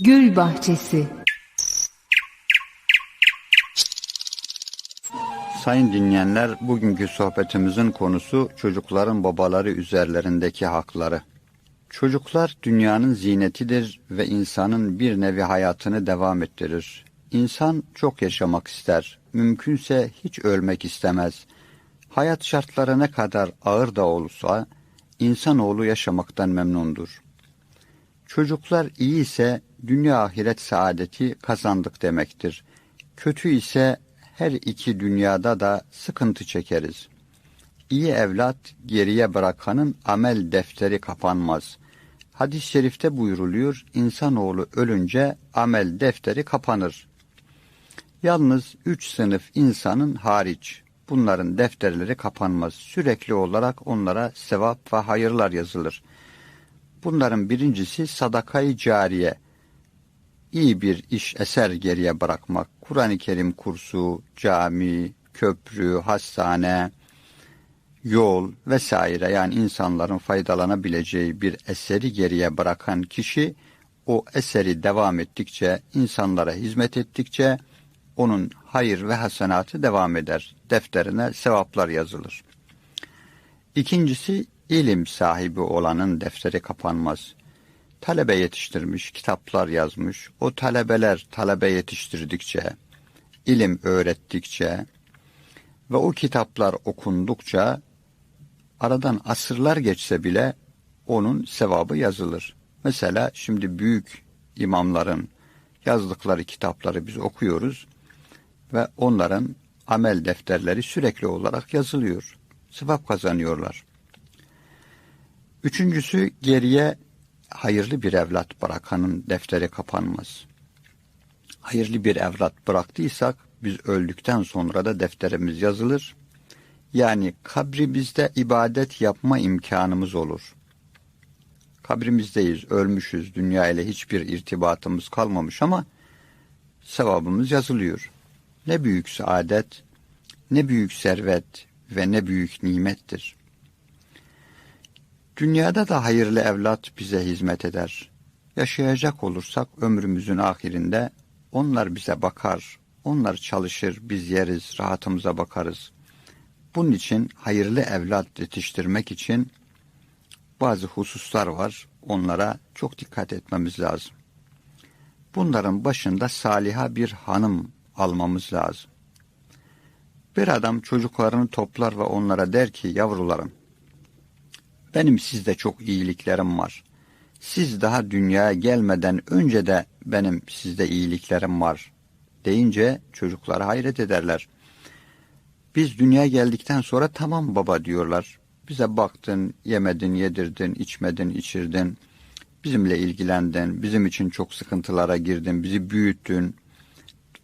Gül Bahçesi Sayın dinleyenler, bugünkü sohbetimizin konusu çocukların babaları üzerlerindeki hakları. Çocuklar dünyanın zinetidir ve insanın bir nevi hayatını devam ettirir. İnsan çok yaşamak ister, mümkünse hiç ölmek istemez. Hayat şartları ne kadar ağır da olsa, insanoğlu yaşamaktan memnundur. Çocuklar iyi ise dünya ahiret saadeti kazandık demektir. Kötü ise her iki dünyada da sıkıntı çekeriz. İyi evlat geriye bırakanın amel defteri kapanmaz. Hadis-i şerifte buyruluyor, insanoğlu ölünce amel defteri kapanır. Yalnız üç sınıf insanın hariç, bunların defterleri kapanmaz. Sürekli olarak onlara sevap ve hayırlar yazılır. Bunların birincisi sadakayı cariye, iyi bir iş eser geriye bırakmak. Kur'an-ı Kerim kursu, cami, köprü, hastane, yol vesaire yani insanların faydalanabileceği bir eseri geriye bırakan kişi o eseri devam ettikçe, insanlara hizmet ettikçe onun hayır ve hasenatı devam eder. Defterine sevaplar yazılır. İkincisi ilim sahibi olanın defteri kapanmaz talebe yetiştirmiş, kitaplar yazmış. O talebeler talebe yetiştirdikçe, ilim öğrettikçe ve o kitaplar okundukça aradan asırlar geçse bile onun sevabı yazılır. Mesela şimdi büyük imamların yazdıkları kitapları biz okuyoruz ve onların amel defterleri sürekli olarak yazılıyor. Sevap kazanıyorlar. Üçüncüsü geriye hayırlı bir evlat bırakanın defteri kapanmaz. Hayırlı bir evlat bıraktıysak biz öldükten sonra da defterimiz yazılır. Yani kabrimizde ibadet yapma imkanımız olur. Kabrimizdeyiz, ölmüşüz, dünya ile hiçbir irtibatımız kalmamış ama sevabımız yazılıyor. Ne büyük saadet, ne büyük servet ve ne büyük nimettir. Dünyada da hayırlı evlat bize hizmet eder. Yaşayacak olursak ömrümüzün ahirinde onlar bize bakar, onlar çalışır, biz yeriz, rahatımıza bakarız. Bunun için hayırlı evlat yetiştirmek için bazı hususlar var. Onlara çok dikkat etmemiz lazım. Bunların başında saliha bir hanım almamız lazım. Bir adam çocuklarını toplar ve onlara der ki yavrularım benim sizde çok iyiliklerim var. Siz daha dünyaya gelmeden önce de benim sizde iyiliklerim var deyince çocuklar hayret ederler. Biz dünyaya geldikten sonra tamam baba diyorlar. Bize baktın, yemedin, yedirdin, içmedin, içirdin. Bizimle ilgilendin, bizim için çok sıkıntılara girdin, bizi büyüttün.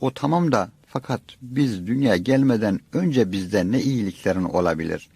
O tamam da fakat biz dünyaya gelmeden önce bizde ne iyiliklerin olabilir?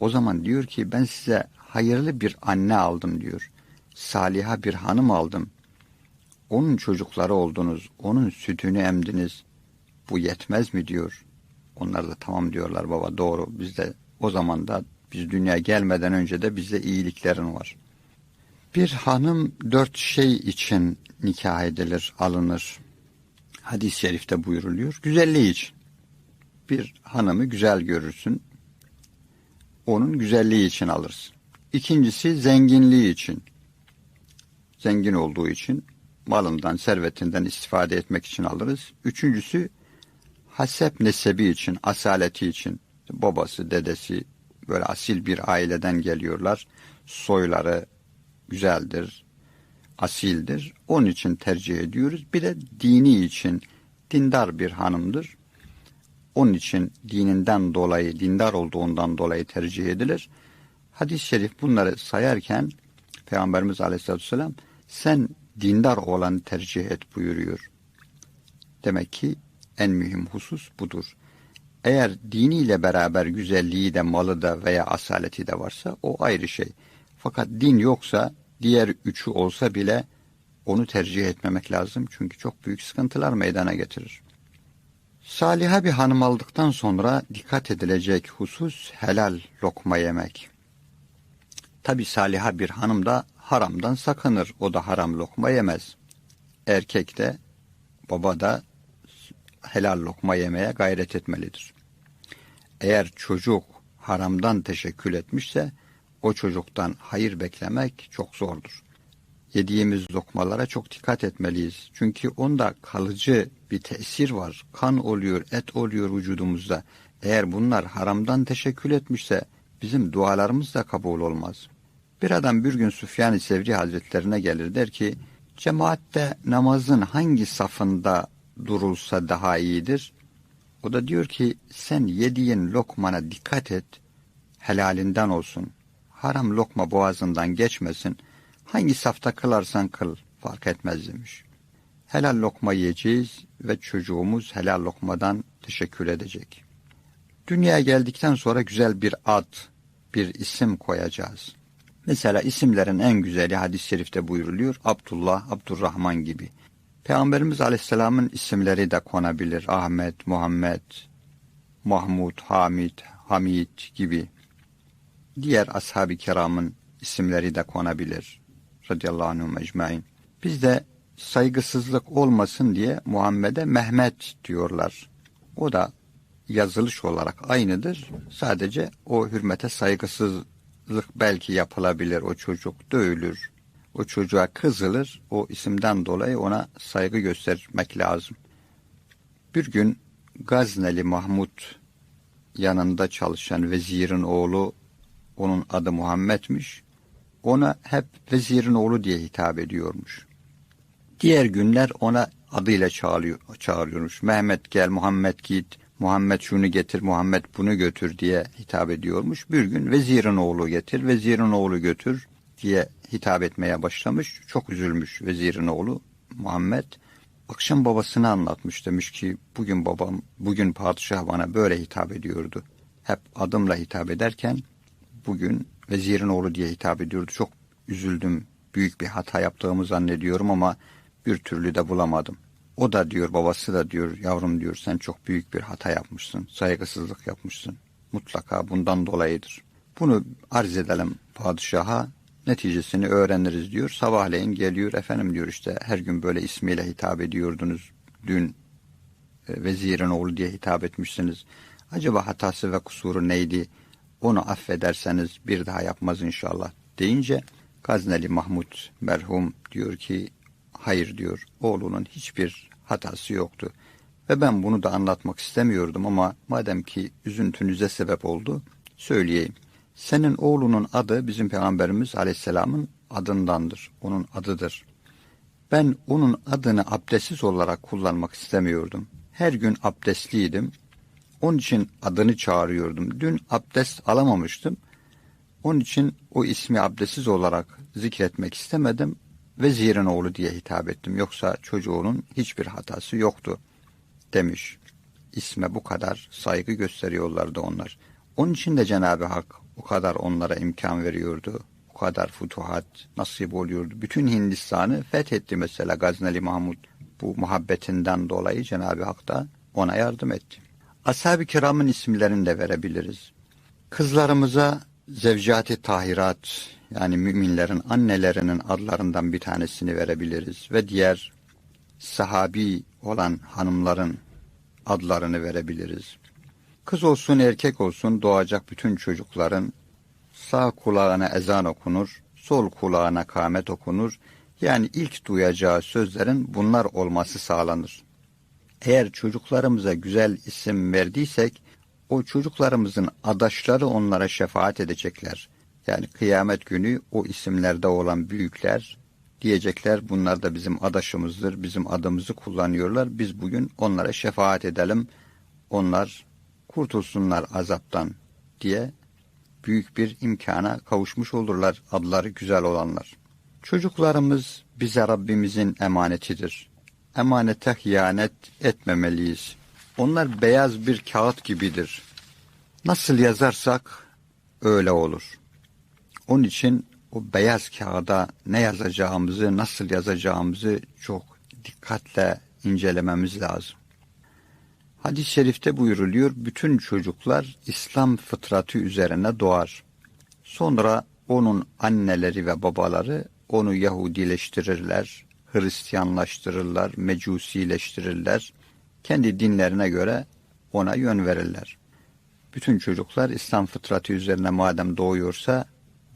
O zaman diyor ki ben size hayırlı bir anne aldım diyor. Saliha bir hanım aldım. Onun çocukları oldunuz, onun sütünü emdiniz. Bu yetmez mi diyor. Onlar da tamam diyorlar baba doğru. Biz de o zaman da biz dünya gelmeden önce de bize iyiliklerin var. Bir hanım dört şey için nikah edilir, alınır. Hadis-i şerifte buyuruluyor. Güzelliği için. Bir hanımı güzel görürsün, onun güzelliği için alırsın. İkincisi zenginliği için. Zengin olduğu için malından, servetinden istifade etmek için alırız. Üçüncüsü hasep nesebi için, asaleti için. Babası, dedesi böyle asil bir aileden geliyorlar. Soyları güzeldir, asildir. Onun için tercih ediyoruz. Bir de dini için dindar bir hanımdır. Onun için dininden dolayı, dindar olduğundan dolayı tercih edilir. Hadis-i şerif bunları sayarken Peygamberimiz Aleyhisselatü Vesselam sen dindar olanı tercih et buyuruyor. Demek ki en mühim husus budur. Eğer diniyle beraber güzelliği de malı da veya asaleti de varsa o ayrı şey. Fakat din yoksa diğer üçü olsa bile onu tercih etmemek lazım. Çünkü çok büyük sıkıntılar meydana getirir. Saliha bir hanım aldıktan sonra dikkat edilecek husus helal lokma yemek. Tabi saliha bir hanım da haramdan sakınır. O da haram lokma yemez. erkek de baba da helal lokma yemeye gayret etmelidir. Eğer çocuk haramdan teşekkül etmişse o çocuktan hayır beklemek çok zordur. Yediğimiz lokmalara çok dikkat etmeliyiz. Çünkü onda kalıcı bir tesir var. Kan oluyor, et oluyor vücudumuzda. Eğer bunlar haramdan teşekkül etmişse bizim dualarımız da kabul olmaz. Bir adam bir gün Süfyan-ı Sevri Hazretlerine gelir der ki, cemaatte namazın hangi safında durulsa daha iyidir? O da diyor ki, sen yediğin lokmana dikkat et, helalinden olsun. Haram lokma boğazından geçmesin. Hangi safta kılarsan kıl, fark etmez demiş. Helal lokma yiyeceğiz ve çocuğumuz helal lokmadan teşekkür edecek. Dünyaya geldikten sonra güzel bir ad, bir isim koyacağız. Mesela isimlerin en güzeli hadis-i şerifte buyruluyor. Abdullah, Abdurrahman gibi. Peygamberimiz Aleyhisselam'ın isimleri de konabilir. Ahmet, Muhammed, Mahmud, Hamid, Hamid gibi. Diğer ashab-ı kiramın isimleri de konabilir. Radıyallahu anhum ecmain. Bizde saygısızlık olmasın diye Muhammed'e Mehmet diyorlar. O da yazılış olarak aynıdır. Sadece o hürmete saygısızlık belki yapılabilir. O çocuk dövülür. O çocuğa kızılır. O isimden dolayı ona saygı göstermek lazım. Bir gün Gazneli Mahmud yanında çalışan vezirin oğlu onun adı Muhammed'miş. Ona hep vezirin oğlu diye hitap ediyormuş. Diğer günler ona adıyla çağırıyor, çağırıyormuş. Mehmet gel, Muhammed git, Muhammed şunu getir, Muhammed bunu götür diye hitap ediyormuş. Bir gün vezirin oğlu getir, vezirin oğlu götür diye hitap etmeye başlamış. Çok üzülmüş vezirin oğlu Muhammed. Akşam babasını anlatmış demiş ki bugün babam, bugün padişah bana böyle hitap ediyordu. Hep adımla hitap ederken bugün vezirin oğlu diye hitap ediyordu. Çok üzüldüm. Büyük bir hata yaptığımı zannediyorum ama bir türlü de bulamadım. O da diyor babası da diyor yavrum diyor sen çok büyük bir hata yapmışsın. Saygısızlık yapmışsın. Mutlaka bundan dolayıdır. Bunu arz edelim padişaha neticesini öğreniriz diyor. Sabahleyin geliyor efendim diyor işte her gün böyle ismiyle hitap ediyordunuz. Dün e, vezirin oğlu diye hitap etmişsiniz. Acaba hatası ve kusuru neydi? Onu affederseniz bir daha yapmaz inşallah deyince Gazneli Mahmud merhum diyor ki hayır diyor oğlunun hiçbir hatası yoktu. Ve ben bunu da anlatmak istemiyordum ama madem ki üzüntünüze sebep oldu söyleyeyim. Senin oğlunun adı bizim Peygamberimiz Aleyhisselam'ın adındandır. Onun adıdır. Ben onun adını abdestsiz olarak kullanmak istemiyordum. Her gün abdestliydim. Onun için adını çağırıyordum. Dün abdest alamamıştım. Onun için o ismi abdestsiz olarak zikretmek istemedim. Vezirin oğlu diye hitap ettim. Yoksa çocuğunun hiçbir hatası yoktu demiş. İsme bu kadar saygı gösteriyorlardı onlar. Onun için de Cenab-ı Hak o kadar onlara imkan veriyordu. O kadar futuhat nasip oluyordu. Bütün Hindistan'ı fethetti mesela Gazneli Mahmud. Bu muhabbetinden dolayı Cenab-ı Hak da ona yardım etti. Ashab-ı kiramın isimlerini de verebiliriz. Kızlarımıza zevcati tahirat yani müminlerin annelerinin adlarından bir tanesini verebiliriz ve diğer sahabi olan hanımların adlarını verebiliriz. Kız olsun erkek olsun doğacak bütün çocukların sağ kulağına ezan okunur, sol kulağına kâmet okunur. Yani ilk duyacağı sözlerin bunlar olması sağlanır. Eğer çocuklarımıza güzel isim verdiysek, o çocuklarımızın adaşları onlara şefaat edecekler. Yani kıyamet günü o isimlerde olan büyükler diyecekler bunlar da bizim adaşımızdır, bizim adımızı kullanıyorlar. Biz bugün onlara şefaat edelim, onlar kurtulsunlar azaptan diye büyük bir imkana kavuşmuş olurlar adları güzel olanlar. Çocuklarımız bize Rabbimizin emanetidir. Emanete hıyanet etmemeliyiz. Onlar beyaz bir kağıt gibidir. Nasıl yazarsak öyle olur. Onun için o beyaz kağıda ne yazacağımızı, nasıl yazacağımızı çok dikkatle incelememiz lazım. Hadis-i şerifte buyuruluyor, bütün çocuklar İslam fıtratı üzerine doğar. Sonra onun anneleri ve babaları onu Yahudileştirirler, Hristiyanlaştırırlar, mecusileştirirler. Kendi dinlerine göre ona yön verirler. Bütün çocuklar İslam fıtratı üzerine madem doğuyorsa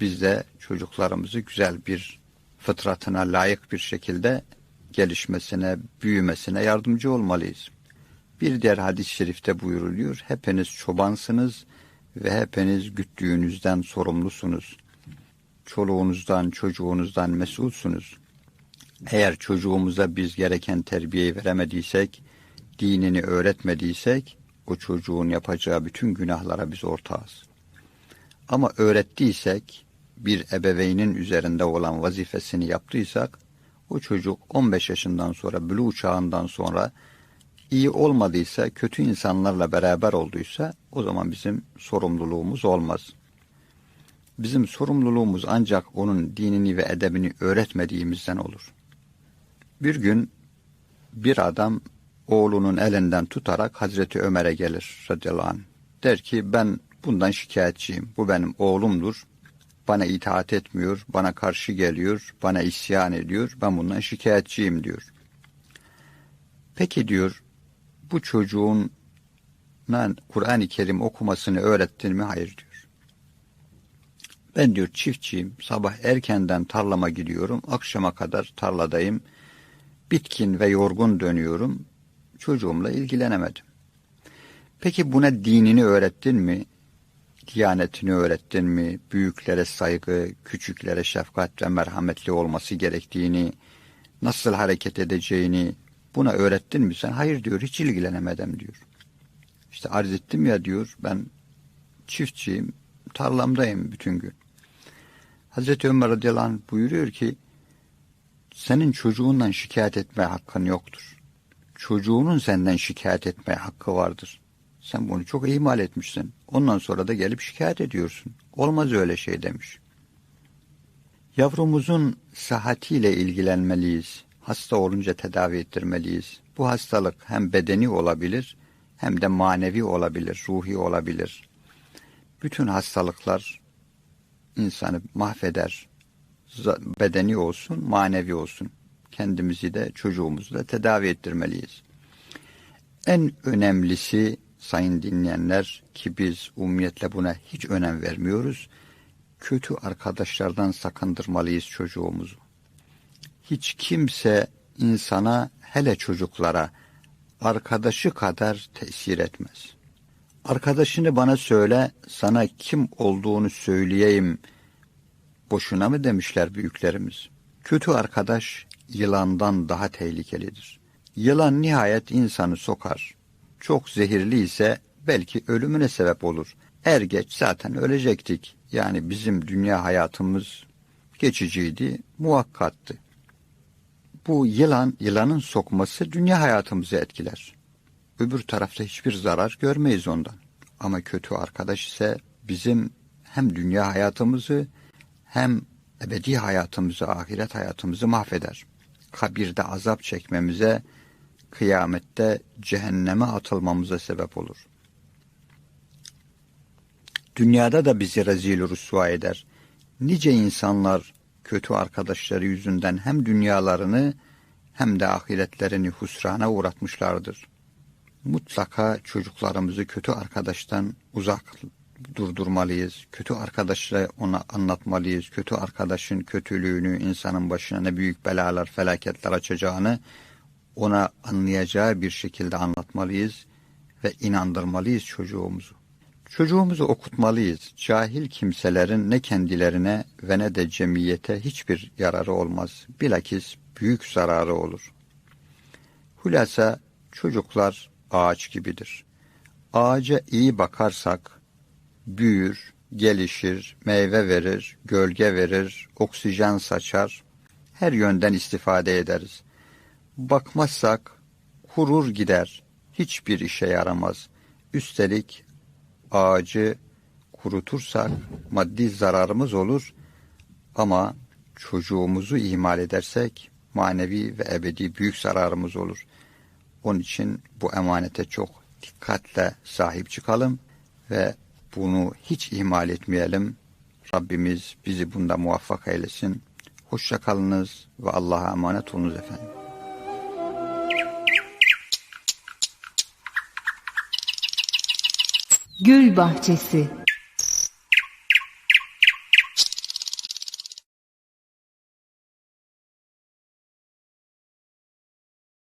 biz de çocuklarımızı güzel bir fıtratına layık bir şekilde gelişmesine, büyümesine yardımcı olmalıyız. Bir diğer hadis-i şerifte buyuruluyor. Hepiniz çobansınız ve hepiniz güttüğünüzden sorumlusunuz. Çoluğunuzdan, çocuğunuzdan mesulsunuz. Eğer çocuğumuza biz gereken terbiyeyi veremediysek, dinini öğretmediysek, o çocuğun yapacağı bütün günahlara biz ortağız. Ama öğrettiysek, bir ebeveynin üzerinde olan vazifesini yaptıysak, o çocuk 15 yaşından sonra, bülü çağından sonra iyi olmadıysa, kötü insanlarla beraber olduysa o zaman bizim sorumluluğumuz olmaz. Bizim sorumluluğumuz ancak onun dinini ve edebini öğretmediğimizden olur. Bir gün bir adam oğlunun elinden tutarak Hazreti Ömer'e gelir radıyallahu anh. Der ki ben bundan şikayetçiyim. Bu benim oğlumdur. Bana itaat etmiyor, bana karşı geliyor, bana isyan ediyor. Ben bundan şikayetçiyim diyor. Peki diyor, bu çocuğun Kur'an-ı Kerim okumasını öğrettin mi? Hayır diyor. Ben diyor çiftçiyim. Sabah erkenden tarlama gidiyorum. Akşama kadar tarladayım. Bitkin ve yorgun dönüyorum. Çocuğumla ilgilenemedim. Peki buna dinini öğrettin mi? Diyanetini öğrettin mi? Büyüklere saygı, küçüklere şefkat ve merhametli olması gerektiğini, nasıl hareket edeceğini, Buna öğrettin mi sen? Hayır diyor, hiç ilgilenemedim diyor. İşte arz ettim ya diyor, ben çiftçiyim, tarlamdayım bütün gün. Hazreti Ömer radıyallahu anh buyuruyor ki, senin çocuğundan şikayet etme hakkın yoktur. Çocuğunun senden şikayet etmeye hakkı vardır. Sen bunu çok ihmal etmişsin. Ondan sonra da gelip şikayet ediyorsun. Olmaz öyle şey demiş. Yavrumuzun sıhhatiyle ilgilenmeliyiz hasta olunca tedavi ettirmeliyiz. Bu hastalık hem bedeni olabilir hem de manevi olabilir, ruhi olabilir. Bütün hastalıklar insanı mahveder. Bedeni olsun, manevi olsun. Kendimizi de çocuğumuzu da tedavi ettirmeliyiz. En önemlisi sayın dinleyenler ki biz umumiyetle buna hiç önem vermiyoruz. Kötü arkadaşlardan sakındırmalıyız çocuğumuzu hiç kimse insana hele çocuklara arkadaşı kadar tesir etmez. Arkadaşını bana söyle, sana kim olduğunu söyleyeyim. Boşuna mı demişler büyüklerimiz? Kötü arkadaş yılandan daha tehlikelidir. Yılan nihayet insanı sokar. Çok zehirli ise belki ölümüne sebep olur. Er geç zaten ölecektik. Yani bizim dünya hayatımız geçiciydi, muhakkattı bu yılan, yılanın sokması dünya hayatımızı etkiler. Öbür tarafta hiçbir zarar görmeyiz ondan. Ama kötü arkadaş ise bizim hem dünya hayatımızı hem ebedi hayatımızı, ahiret hayatımızı mahveder. Kabirde azap çekmemize, kıyamette cehenneme atılmamıza sebep olur. Dünyada da bizi rezil rüsva eder. Nice insanlar kötü arkadaşları yüzünden hem dünyalarını hem de ahiretlerini husrana uğratmışlardır. Mutlaka çocuklarımızı kötü arkadaştan uzak durdurmalıyız. Kötü arkadaşla ona anlatmalıyız. Kötü arkadaşın kötülüğünü, insanın başına ne büyük belalar, felaketler açacağını ona anlayacağı bir şekilde anlatmalıyız ve inandırmalıyız çocuğumuzu. Çocuğumuzu okutmalıyız. Cahil kimselerin ne kendilerine ve ne de cemiyete hiçbir yararı olmaz. Bilakis büyük zararı olur. Hulasa çocuklar ağaç gibidir. Ağaca iyi bakarsak büyür, gelişir, meyve verir, gölge verir, oksijen saçar, her yönden istifade ederiz. Bakmazsak kurur gider, hiçbir işe yaramaz. Üstelik ağacı kurutursak maddi zararımız olur ama çocuğumuzu ihmal edersek manevi ve ebedi büyük zararımız olur. Onun için bu emanete çok dikkatle sahip çıkalım ve bunu hiç ihmal etmeyelim. Rabbimiz bizi bunda muvaffak eylesin. Hoşça kalınız ve Allah'a emanet olunuz efendim. Gül Bahçesi